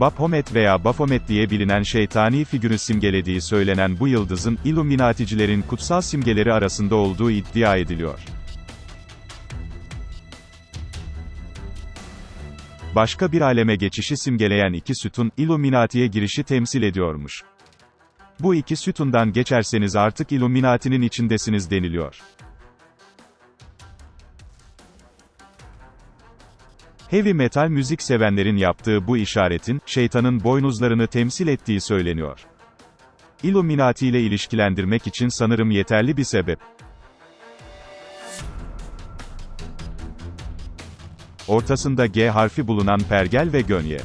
Baphomet veya Baphomet diye bilinen şeytani figürü simgelediği söylenen bu yıldızın, Illuminaticilerin kutsal simgeleri arasında olduğu iddia ediliyor. Başka bir aleme geçişi simgeleyen iki sütun, Illuminati'ye girişi temsil ediyormuş. Bu iki sütundan geçerseniz artık Illuminati'nin içindesiniz deniliyor. Heavy metal müzik sevenlerin yaptığı bu işaretin, şeytanın boynuzlarını temsil ettiği söyleniyor. Illuminati ile ilişkilendirmek için sanırım yeterli bir sebep. Ortasında G harfi bulunan pergel ve gönye.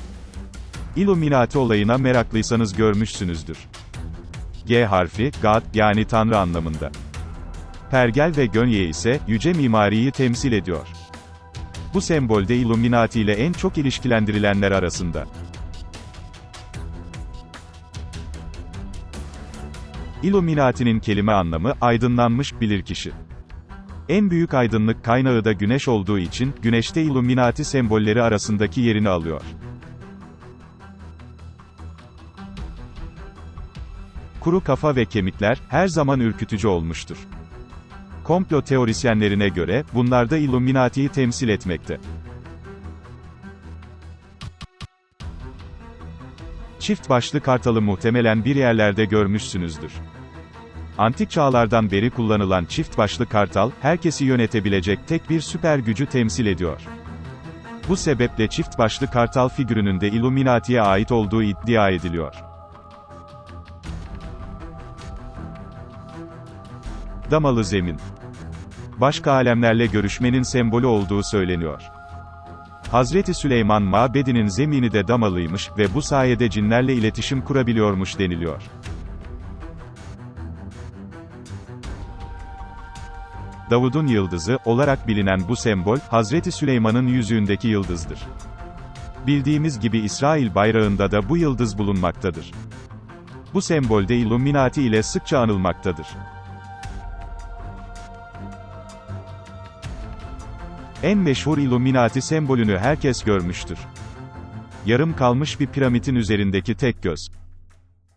Illuminati olayına meraklıysanız görmüşsünüzdür. G harfi, God, yani Tanrı anlamında. Pergel ve gönye ise, yüce mimariyi temsil ediyor. Bu sembolde Illuminati ile en çok ilişkilendirilenler arasında. Illuminati'nin kelime anlamı, aydınlanmış, bilirkişi. En büyük aydınlık kaynağı da güneş olduğu için, güneşte Illuminati sembolleri arasındaki yerini alıyor. Kuru kafa ve kemikler, her zaman ürkütücü olmuştur. Komplo teorisyenlerine göre, bunlar da Illuminati'yi temsil etmekte. Çift başlı kartalı muhtemelen bir yerlerde görmüşsünüzdür. Antik çağlardan beri kullanılan çift başlı kartal, herkesi yönetebilecek tek bir süper gücü temsil ediyor. Bu sebeple çift başlı kartal figürünün de Illuminati'ye ait olduğu iddia ediliyor. Damalı zemin. Başka alemlerle görüşmenin sembolü olduğu söyleniyor. Hazreti Süleyman mabedinin zemini de damalıymış ve bu sayede cinlerle iletişim kurabiliyormuş deniliyor. Davud'un yıldızı olarak bilinen bu sembol, Hazreti Süleyman'ın yüzüğündeki yıldızdır. Bildiğimiz gibi İsrail bayrağında da bu yıldız bulunmaktadır. Bu sembolde Illuminati ile sıkça anılmaktadır. En meşhur Illuminati sembolünü herkes görmüştür. Yarım kalmış bir piramidin üzerindeki tek göz.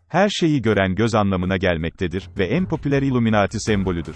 Her şeyi gören göz anlamına gelmektedir ve en popüler Illuminati sembolüdür.